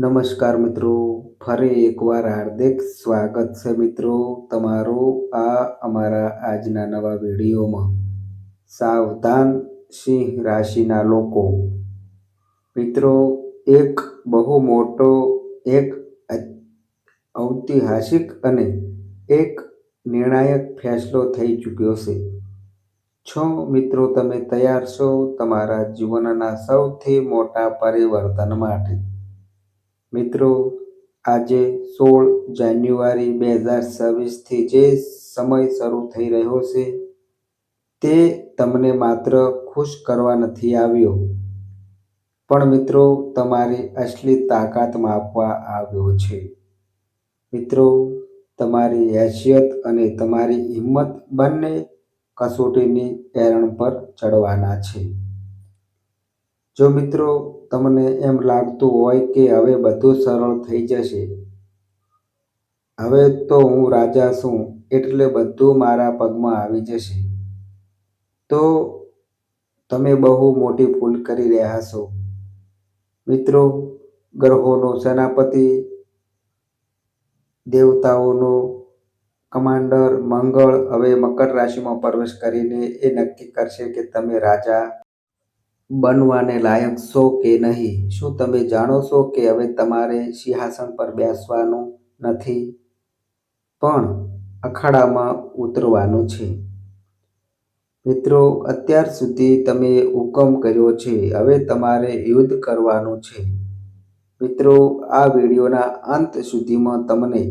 નમસ્કાર મિત્રો, ફરી એકવાર હાર્દિક સ્વાગત છે મિત્રો તમારું આ અમારા આજના નવા વિડીયોમાં. સાવધાન સિંહ રાશિના લોકો. મિત્રો, એક બહુ મોટો, એક ઐતિહાસિક અને એક નિર્ણાયક ફેસલો થઈ ચૂક્યો છે. છો મિત્રો, તમે તૈયાર છો તમારા જીવનના સૌથી મોટા પરિવર્તન માટે. મિત્રો, આજે સોળ જાન્યુઆરી બે હજાર છવ્વીસથી જે સમય શરૂ થઈ રહ્યો છે, તે તમને માત્ર ખુશ કરવા નથી આવ્યો. પણ મિત્રો, તમારી અસલી તાકાત માપવા આવ્યો છે. મિત્રો, તમારી હેસિયત અને તમારી હિંમત બંને કસોટીની એરણ પર ચડવાના છે. જો મિત્રો તમને એમ લાગતું હોય કે હવે બધું સરળ થઈ જશે. હવે તો હું રાજા છું, એટલે બધું મારા પગમાં આવી જશે. તો તમે બહુ મોટી ભૂલ કરી રહ્યા છો. મિત્રો, ગ્રહોનો સેનાપતિ, દેવતાઓનો કમાન્ડર મંગળ હવે મકર રાશિમાં પ્રવેશ કરીને એ નક્કી કરશે કે તમે રાજા બનવાને લાયક છો કે નહીં? શું તમે જાણો છો કે હવે તમારે સિંહાસન પર બેસવાનું નથી? પણ અખાડામાં ઉતરવાનું છે. મિત્રો, અત્યાર સુધી તમે હુકમ કર્યો છે. હવે તમારે યુદ્ધ કરવાનું છે. મિત્રો, આ વિડીયોના અંત સુધીમાં તમને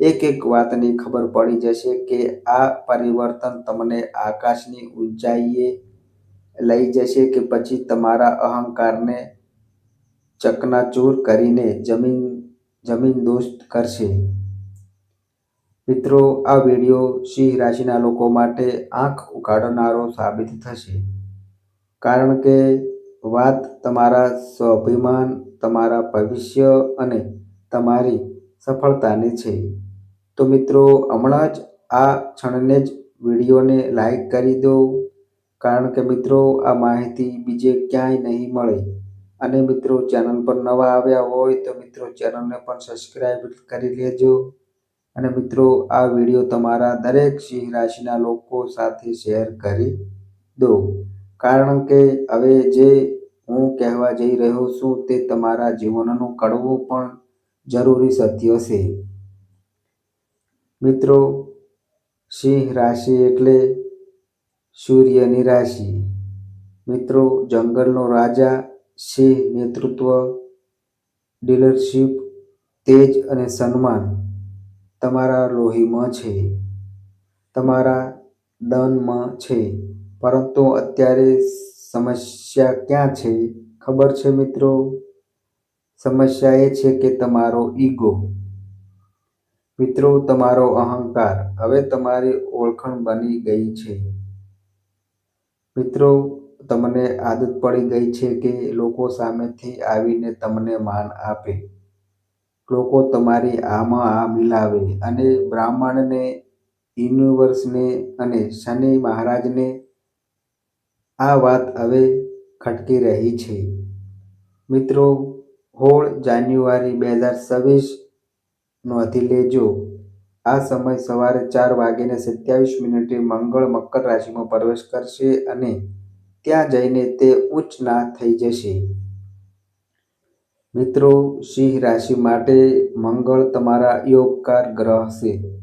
એક એક વાતની ખબર પડી જશે કે આ પરિવર્તન તમને આકાશની ઊંચાઈએ લઈ જશે કે પછી તમારા અહંકારને ચકનાચૂર કરીને જમીન જમીન દોસ્ત કરશે. મિત્રો, આ વીડિયો સિંહ રાશિના લોકો માટે આંખ ઉઘાડનારો સાબિત થશે. કારણ કે વાત તમારા સ્વાભિમાન, તમારા ભવિષ્ય અને તમારી સફળતાની છે. તો મિત્રો, હમણાં જ આ ક્ષણને જ વિડીયોને લાઈક કરી દો. કારણ કે મિત્રો, આ માહિતી બીજે ક્યાંય નહીં મળે. અને મિત્રો, ચેનલ પર નવા આવ્યા હોય તો મિત્રો, ચેનલને પણ સબસ્ક્રાઈબ કરી લેજો. અને મિત્રો, આ વીડિયો તમારા દરેક સિંહ રાશિના લોકો સાથે શેર કરી દો. કારણ કે હવે જે હું કહેવા જઈ રહ્યો છું તે તમારા જીવનનું કડવું પણ જરૂરી સત્ય છે. મિત્રો, સિંહ રાશિ એટલે સૂર્યની રાશિ. મિત્રો, જંગલનો રાજા, સિંહ નેતૃત્વ, ડીલરશીપ, તેજ અને સન્માન તમારા લોહીમાં છે. તમારા દનમાં છે. પરંતુ અત્યારે સમસ્યા ક્યાં છે? ખબર છે મિત્રો? સમસ્યા એ છે કે તમારો ઈગો. મિત્રો, તમારો અહંકાર હવે તમારી ઓળખાણ બની ગઈ છે. મિત્રો, તમને આદત પડી ગઈ છે કે લોકો સામેથી આવીને તમને માન આપે. લોકો તમારી આમાં આ મિલાવે અને બ્રાહ્મણને, યુનિવર્સને અને શનિ મહારાજને આ વાત હવે ખટકી રહી છે. મિત્રો હોળ જાન્યુઆરી બે હજાર છવ્વીસ નોંધી લેજો. આ સમય સવારે ચાર વાગીને સત્યાવીસ મિનિટે મંગળ મકર રાશિમાં પ્રવેશ કરશે અને ત્યાં જઈને તે ઉચ્ચ ના થઈ જશે. મિત્રો, સિંહ રાશિ માટે મંગળ તમારા યોગકાર ગ્રહ છે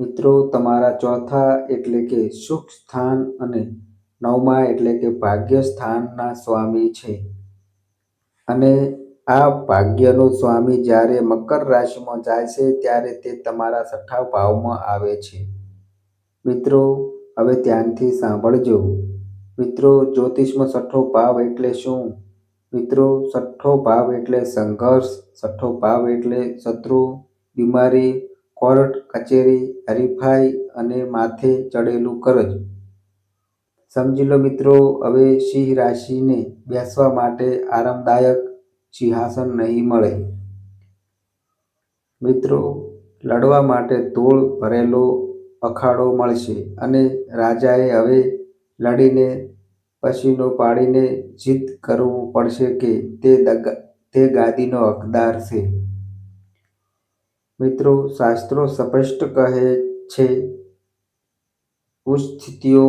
મિત્રો, તમારા ચોથા એટલે કે સુખ સ્થાન અને નવમા એટલે કે ભાગ્ય સ્થાનના સ્વામી છે. અને આ ભાગ્યનો સ્વામી જ્યારે મકર રાશિમાં જાય છે, ત્યારે તે તમારા છઠ્ઠા ભાવમાં આવે છે. મિત્રો, હવે ધ્યાનથી સાંભળજો. મિત્રો, જ્યોતિષમાં છઠ્ઠો ભાવ એટલે શું? મિત્રો છઠ્ઠો ભાવ એટલે સંઘર્ષ છઠ્ઠો ભાવ એટલે શત્રુ, બીમારી, કોર્ટ, કચેરી, હરીફાઈ અને માથે ચડેલું કરજ. સમજી લો મિત્રો, હવે સિંહ રાશિને બેસવા માટે આરામદાયક સિંહાસન નહીં મળે. મિત્રો, લડવા માટે તોળ ભરેલો અખાડો મળશે અને રાજાએ હવે લડીને પછીનો પાડીને જીત કરવું પડશે કે તે તે ગાદીનો હકદાર છે. મિત્રો, શાસ્ત્રો સ્પષ્ટ કહે છે ઉસ્થિતિઓ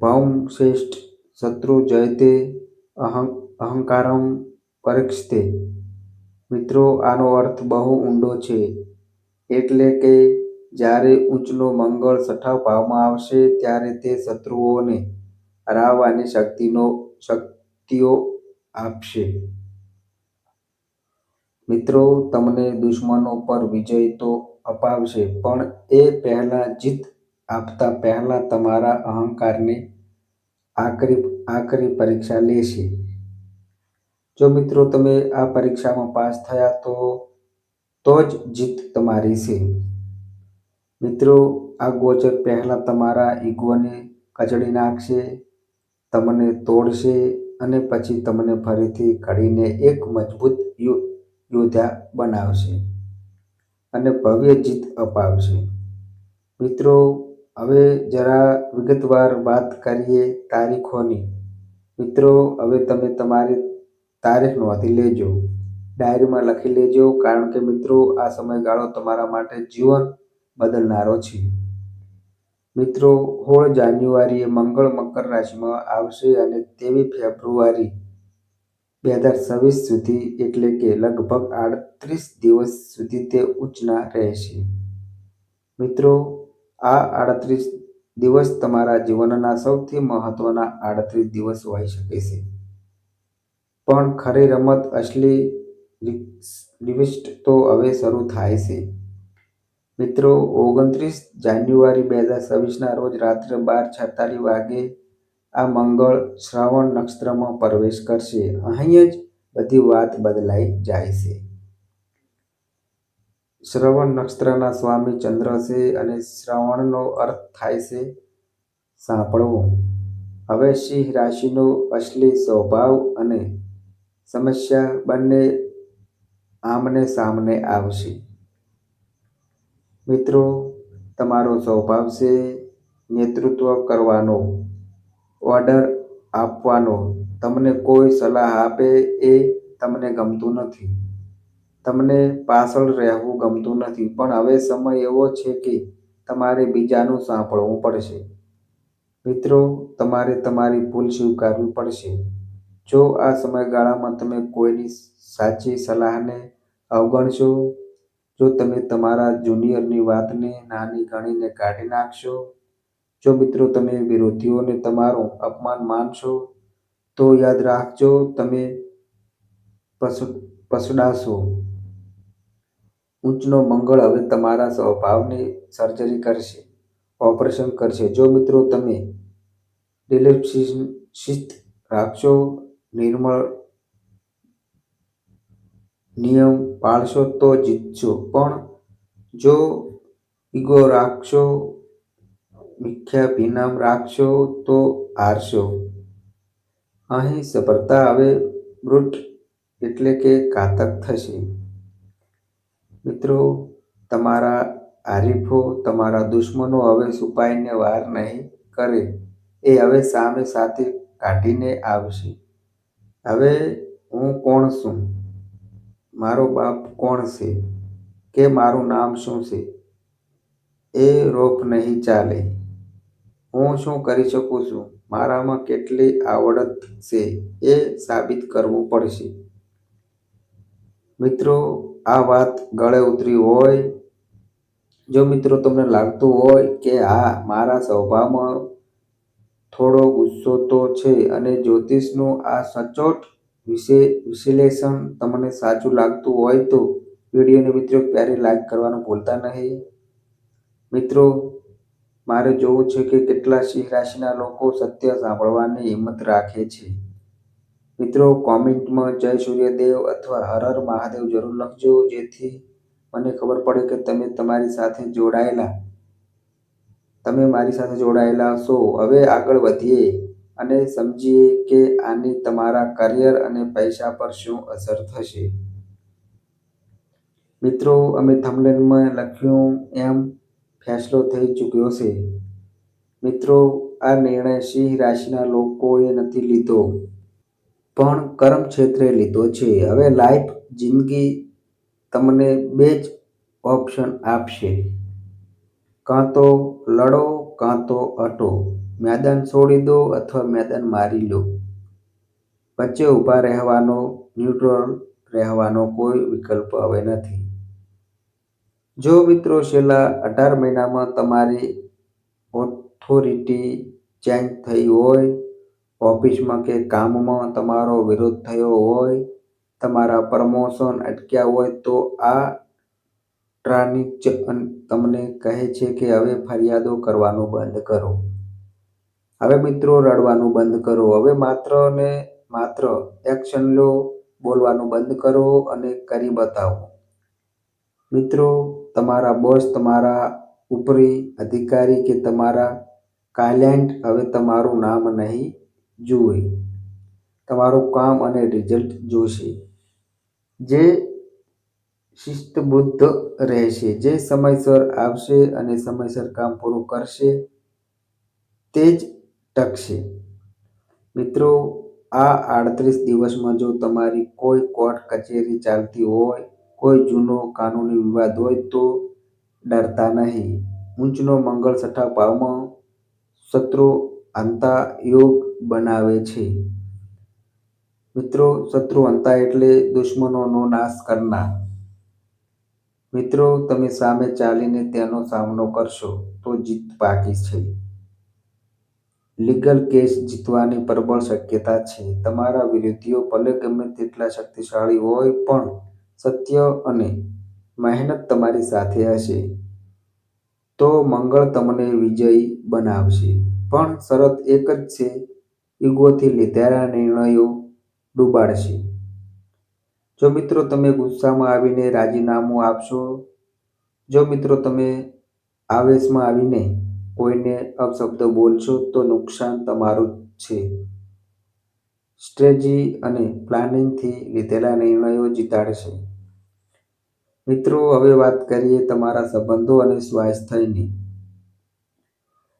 ભૌમ શ્રેષ્ઠ શત્રુ જયતે અહંકારમ પરીક્ષતે મિત્રો, આનો અર્થ બહુ ઊંડો છે. એટલે કે જ્યારે ઊંચલો મંગળ છઠ્ઠા ભાવમાં આવશે, ત્યારે તે શત્રુઓને હરાવવાની શક્તિનો, શક્તિઓ આપશે. મિત્રો, તમને દુશ્મનો પર વિજય તો અપાવશે, પણ એ પહેલાં જીત આપતા પહેલા તમારા અહંકારને આકરી આકરી પરીક્ષા લેશે. જો મિત્રો તમે આ પરીક્ષામાં પાસ થયા તો તો જ જીત તમારી છે. મિત્રો, આ ગોચર પહેલાં તમારા ઈગોને કચડી નાખશે, તમને તોડશે અને પછી તમને ફરીથી ઘડીને એક મજબૂત યોદ્ધા બનાવશે અને ભવ્ય જીત અપાવશે. મિત્રો, હવે જરા વિગતવાર વાત કરીએ તારીખોની. મિત્રો, હવે તમે તમારી તારીખ નોંધી લેજો. ડાયરીમાં લખી લેજો, કારણ કે મિત્રો, આ સમયગાળો તમારા માટે જીવન બદલનારો છે. મિત્રો હોળ જાન્યુઆરીએ મંગળ મકર રાશિમાં આવશે અને તેવી ફેબ્રુઆરી બે હજાર છવ્વીસ સુધી, એટલે કે લગભગ આડત્રીસ દિવસ સુધી તે ઉચ્ચના રહેશે. મિત્રો, આ આડત્રીસ દિવસ તમારા જીવનના સૌથી મહત્વના આડત્રીસ દિવસ હોઈ શકે છે. પણ ખરી રમત અસલી રિવિસ્ટ તો હવે શરૂ થાય છે. મિત્રો, ઓગણત્રીસ જાન્યુઆરી બે હજાર છવ્વીસના રોજ રાત્રે બાર છતાલીસ વાગે આ મંગળ શ્રાવણ નક્ષત્રમાં પ્રવેશ કરશે. અહીં જ બધી વાત બદલાઈ જાય છે. શ્રવણ નક્ષત્રના સ્વામી ચંદ્ર છે અને શ્રવણનો અર્થ થાય છે સાંભળવું. હવે સિંહ રાશિનો અસલી સ્વભાવ અને સમસ્યા બંને આમને સામને આવશે. મિત્રો, તમારો સ્વભાવ છે નેતૃત્વ કરવાનો, ઓર્ડર આપવાનો. તમને કોઈ સલાહ આપે એ તમને ગમતું નથી. તમને પાછળ રહેવું ગમતું નથી. પણ હવે સમય એવો છે કે તમારે બીજાનું સાંભળવું પડશે. મિત્રો, તમારે તમારી ભૂલ સ્વીકારવી પડશે. જો આ સમયગાળામાં તમે કોઈની સાચી સલાહને અવગણશો, જો તમે તમારા જુનિયરની વાતને નાની ગણીને કાઢી નાખશો, જો મિત્રો તમે વિરોધીઓને તમારું અપમાન માનશો, તો યાદ રાખજો તમે પસડાશો. ઉચ્ચનો મંગળ હવે તમારા સ્વભાવની સર્જરી કરશે, ઓપરેશન કરશે. જો મિત્રો તમે શિસ્ત રાખશો નિર્મળ નિયમ પાળશો તો જીતશો પણ જો ઈગો રાખશો, મિથ્યા ભીનામ રાખશો તો હારશો. અહીં સફળતા હવે બ્રુટ એટલે કે ઘાતક થશે. મિત્રો, તમારા હરીફો તમારા દુશ્મનો હવે છુપાઈને વાર નહીં કરે. એ હવે સામે સાથે કાઢીને આવશે. હવે હું કોણ છું? મારો બાપ કોણ છે? કે મારું નામ શું છે? એ રોપ નહીં ચાલે. હું શું કરી શકું છું? મારામાં કેટલી આવડત છે એ સાબિત કરવું પડશે. મિત્રો, આ વાત ગળે ઉતરી હોય. જો મિત્રો તમને લાગતું હોય કે હા, મારા સ્વભાવમાં થોડો ગુસ્સો તો છે અને જ્યોતિષનું આ સચોટ વિશે વિશ્લેષણ તમને સાચું લાગતું હોય તો વિડીયોને મિત્રો ક્યારે લાઈક કરવાનું ભૂલતા નહીં. મિત્રો, મારે જોવું છે કે કેટલા સિંહ રાશિના લોકો સત્ય સાંભળવાની હિંમત રાખે છે. મિત્રો, કોમેન્ટમાં જય સૂર્યદેવ અથવા હર હર મહાદેવ જરૂર લખજો, જેથી મને ખબર પડે કે તમે તમારી સાથે જોડાયેલા તમે મારી સાથે જોડાયેલા છો હવે આગળ વધીએ અને સમજીએ કે આની તમારા કરિયર અને પૈસા પર શું અસર થશે. મિત્રો, અમે થમલેનમાં લખ્યું એમ ફેસલો થઈ ચૂક્યો છે. મિત્રો, આ નિર્ણય સિંહ રાશિના લોકોએ નથી લીધો, પણ કર્મ ક્ષેત્રે લીધો છે. હવે લાઈફ, જિંદગી તમને બે જ ઓપ્શન આપશે. કાં તો લડો, કાં તો હટો. મેદાન છોડી દો અથવા મેદાન મારી લો. વચ્ચે ઊભા રહેવાનો, ન્યુટ્રલ રહેવાનો કોઈ વિકલ્પ હવે નથી. જો મિત્રો છેલ્લા અઢાર મહિનામાં તમારી ઓથોરિટી ચેન્જ થઈ હોય, ઓફિસમાં કે કામમાં તમારો વિરોધ થયો હોય, તમારા પ્રમોશન અટક્યા હોય તો આ ટ્રાન્ઝિશન તમને કહે છે કે હવે ફરિયાદો કરવાનું બંધ કરો. હવે મિત્રો રડવાનું બંધ કરો. હવે માત્ર ને માત્ર એક્શન લો, બોલવાનું બંધ કરો અને કરી બતાવો. મિત્રો, તમારા બોસ તમારા ઉપરી અધિકારી કે તમારા ક્લાયન્ટ હવે તમારું નામ નહીં જુએ. તમારું કામ અને રિઝલ્ટ જોશે. જે શિસ્તબદ્ધ રહેશે. જે સમયસર આવશે અને સમયસર કામ પૂરું કરશે, તે જ ટકશે. મિત્રો, આ આડત્રીસ દિવસમાં જો તમારી કોઈ કોર્ટ કચેરી ચાલતી હોય, કોઈ જૂનો કાનૂની વિવાદ હોય, તો ડરતા નહીં. ઊંચનો મંગળ છઠ્ઠા ભાવમાં શત્રુ અંતા યોગ બનાવે છે. મિત્રો, શત્રુ અંતા એટલે દુશ્મનોનો નાશ કરનાર. મિત્રો, તમે સામે ચાલીને તેનો સામનો કરશો તો જીત પાકી છે. લીગલ કેસ જીતવાની પ્રબળ શક્યતા છે. તમારા વિરોધીઓ ભલે ગમે તેટલા શક્તિશાળી હોય, પણ સત્ય અને મહેનત તમારી સાથે હશે. તો મંગળ તમને વિજયી બનાવશે. પણ શરત એક જ છે, ઈગોથી લીધેલા નિર્ણયો ડૂબાડશે. જો મિત્રો તમે ગુસ્સામાં આવીને રાજીનામું આપશો, જો મિત્રો તમે આવેશમાં આવીને કોઈને અપશબ્દ બોલશો, તો નુકસાન તમારું જ છે. સ્ટ્રેજી અને પ્લાનિંગથી લીધેલા નિર્ણયો જીતાડશે. મિત્રો, હવે વાત કરીએ તમારા સંબંધો અને સ્વાસ્થ્યની.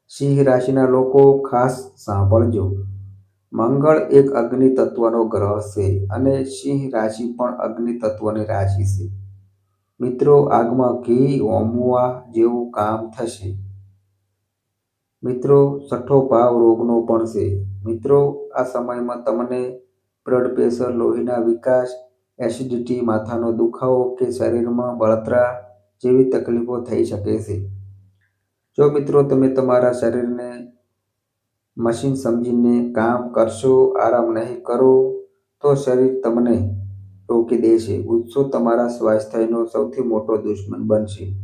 સિંહ રાશિના લોકો ખાસ સાંભળજો. મંગળ એક અગ્નિ તત્વનો ગ્રહ છે અને સિંહ રાશિ પણ અગ્નિ તત્વની રાશિ છે. મિત્રો, આગમાં ઘી, હોમવા જેવું કામ થશે. મિત્રો છઠ્ઠો ભાવ રોગનો પણ છે. મિત્રો, આ સમયમાં તમને બ્લડ પ્રેશર લોહીના વિકાસ એસિડિટી માથાનો દુખાવો કે શરીરમાં બળતરા જેવી તકલીફો થઈ શકે છે. જો મિત્રો, તમે તમારા શરીરને મશીન સમજીને કામ કરશો, આરામ નહીં કરો, તો શરીર તમને રોકી દેશે ગુસ્સો તમારા સ્વાસ્થ્યનો સૌથી મોટો દુશ્મન બનશે.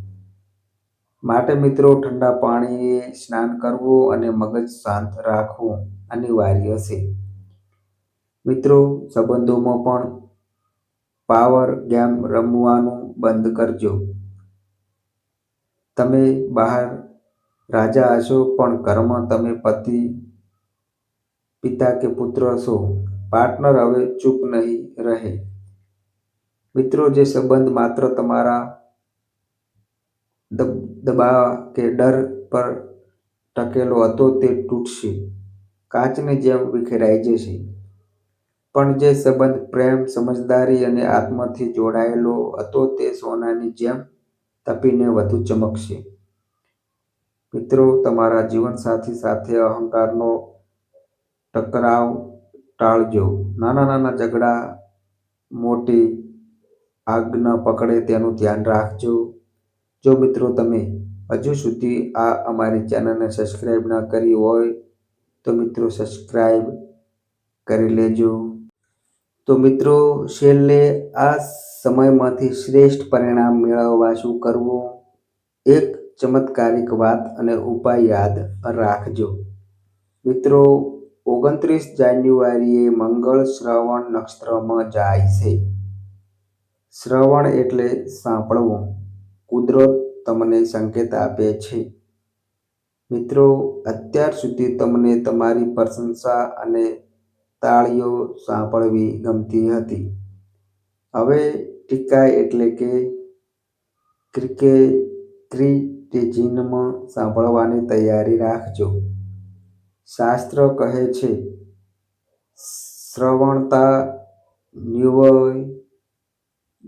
માટે મિત્રો, ઠંડા પાણીએ સ્નાન કરવું અને મગજ શાંત રાખવું અનિવાર્ય છે. મિત્રો, સંબંધોમાં પણ પાવર ગેમ રમવાનું બંધ કરજો. તમે બહાર રાજા હશો, પણ ઘરમાં તમે પતિ, પિતા કે પુત્ર છો પાર્ટનર હવે ચૂપ નહીં રહે. મિત્રો, જે સંબંધ માત્ર તમારા દબાવ કે ડર પર ટકેલો હતો તે તૂટશે. કાચની જેમ વિખેરાઈ જશે. પણ જે સંબંધ પ્રેમ, સમજદારી અને આત્માથી જોડાયેલો હતો તે સોનાની જેમ તપીને વધુ ચમકશે. મિત્રો, તમારા જીવનસાથી સાથે અહંકારનો ટકરાવ ટાળજો. નાના નાના ઝઘડા, મોટી આગ ન પકડે તેનું ધ્યાન રાખજો. જો મિત્રો તમે હજુ સુધી આ અમારી ચેનલને સબસ્ક્રાઈબ ન કરી હોય, તો મિત્રો સબસ્ક્રાઈબ કરી લેજો. તો મિત્રો, છેલ્લે આ સમયમાંથી શ્રેષ્ઠ પરિણામ મેળવવા શું કરવું? એક ચમત્કારિક વાત અને ઉપાય યાદ રાખજો. મિત્રો, ઓગણત્રીસ જાન્યુઆરીએ મંગળ શ્રવણ નક્ષત્રમાં જાય છે. શ્રવણ એટલે સાંભળવું. કુદરત તમને સંકેત આપે છે. મિત્રો, અત્યાર સુધી તમને તમારી પ્રશંસા અને તાળીઓ સાંભળવી ગમતી હતી. હવે ટીકા એટલે કે ક્રિટિસિઝમ સાંભળવાની તૈયારી રાખજો. શાસ્ત્ર કહે છે, શ્રવણતા નિવય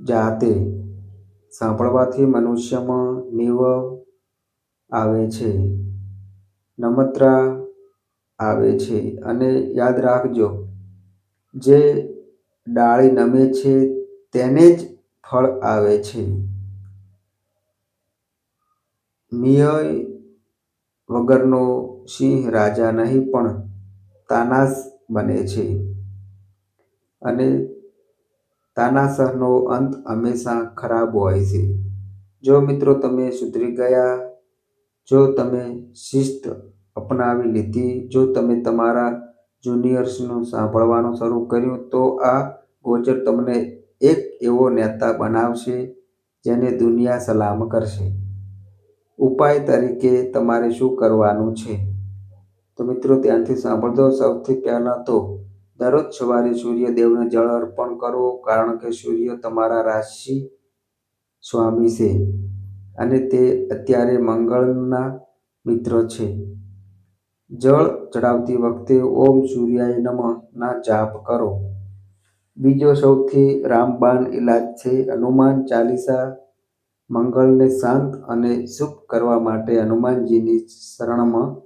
જાતે. સાંભળવાથી મનુષ્યમાં નિવ આવે છે, નમત્રા આવે છે. અને યાદ રાખજો, જે ડાળી નમે છે, તેને જ ફળ આવે છે. મિયય વગરનો સિંહ રાજા નહીં, પણ તાનાશ બને છે. અને તાનાશાહનો અંત હંમેશા ખરાબ હોય છે. જો મિત્રો તમે સુધરી ગયા, જો તમે શિસ્ત અપનાવી લીધી, જો તમે તમારા જુનિયર્સનું સાંભળવાનું શરૂ કર્યું, તો આ ગોચર તમને એક એવો નેતા બનાવશે જેને દુનિયા સલામ કરશે. ઉપાય તરીકે તમારે શું કરવાનું છે? તો મિત્રો ધ્યાનથી સાંભળજો. સૌથી પહેલાં તો દરરોજ સવારે સૂર્યદેવને જળ અર્પણ કરો, કારણ કે સૂર્ય તમારા રાશિ સ્વામી છે અને તે અત્યારે મંગળના મિત્ર છે. જળ ચડાવતી વખતે ઓમ સૂર્યાય નમઃના જાપ કરો. બીજો સૌથી રામબાણ ઇલાજ છે. હનુમાન ચાલીસા મંગળને શાંત અને શુભ કરવા માટે હનુમાનજીની શરણમાં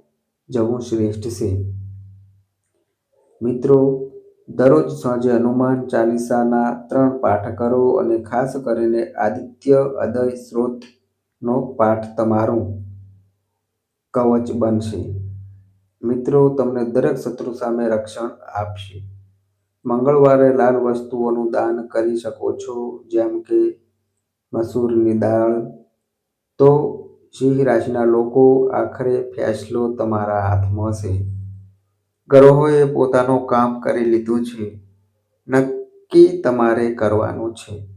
જવું શ્રેષ્ઠ છે. મિત્રો, દરરોજ સાંજે હનુમાન ચાલીસાના ત્રણ પાઠ કરો અને ખાસ કરીને આદિત્ય અદય સ્ત્રોતનો પાઠ તમારું કવચ બનશે. મિત્રો, તમને દરેક શત્રુ સામે રક્ષણ આપશે. મંગળવારે લાલ વસ્તુઓનું દાન કરી શકો છો, જેમ કે મસૂરની દાળ. તો સિંહ રાશિના લોકો આખરે ફેસલો તમારા હાથમાં છે. ગ્રહોએ પોતાનું કામ કરી લીધું છે. નક્કી તમારે કરવાનું છે.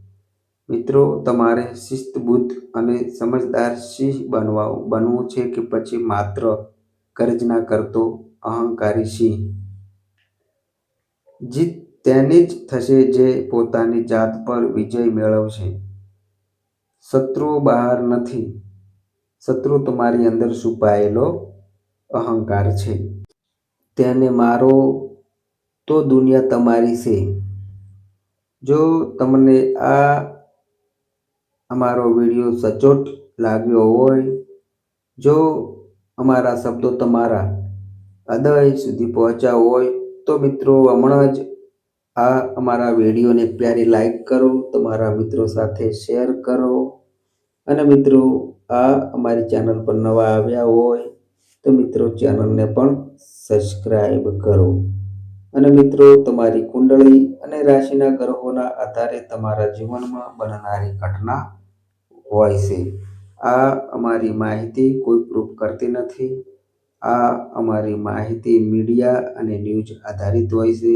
મિત્રો, તમારે શિસ્તબુદ્ધ અને સમજદાર સિંહ બનવા બનવું છે કે પછી માત્ર ગર્જના કરતો અહંકારી સિંહ જીત તેની જ થશે જે પોતાની જાત પર વિજય મેળવશે. શત્રુઓ બહાર નથી. શત્રુ તમારી અંદર છુપાયેલો અહંકાર છે. તેને મારો તો દુનિયા તમારી છે. જો તમને આ અમારો વીડિયો સચોટ લાગ્યો હોય, જો અમારા શબ્દો તમારા હૃદય સુધી પહોંચ્યા હોય, તો મિત્રો હમણાં જ આ અમારા વિડીયોને પ્યારી લાઈક કરો, તમારા મિત્રો સાથે શેર કરો. અને મિત્રો, આ અમારી ચેનલ પર નવા આવ્યા હોય તો મિત્રો ચેનલને પણ સબસ્ક્રાઈબ કરો. અને મિત્રો, તમારી કુંડળી અને રાશિના ગ્રહોના આધારે તમારા જીવનમાં બનનારી ઘટના હોય છે. આ અમારી માહિતી કોઈ પ્રૂફ કરતી નથી. આ અમારી માહિતી મીડિયા અને ન્યૂઝ આધારિત હોય છે.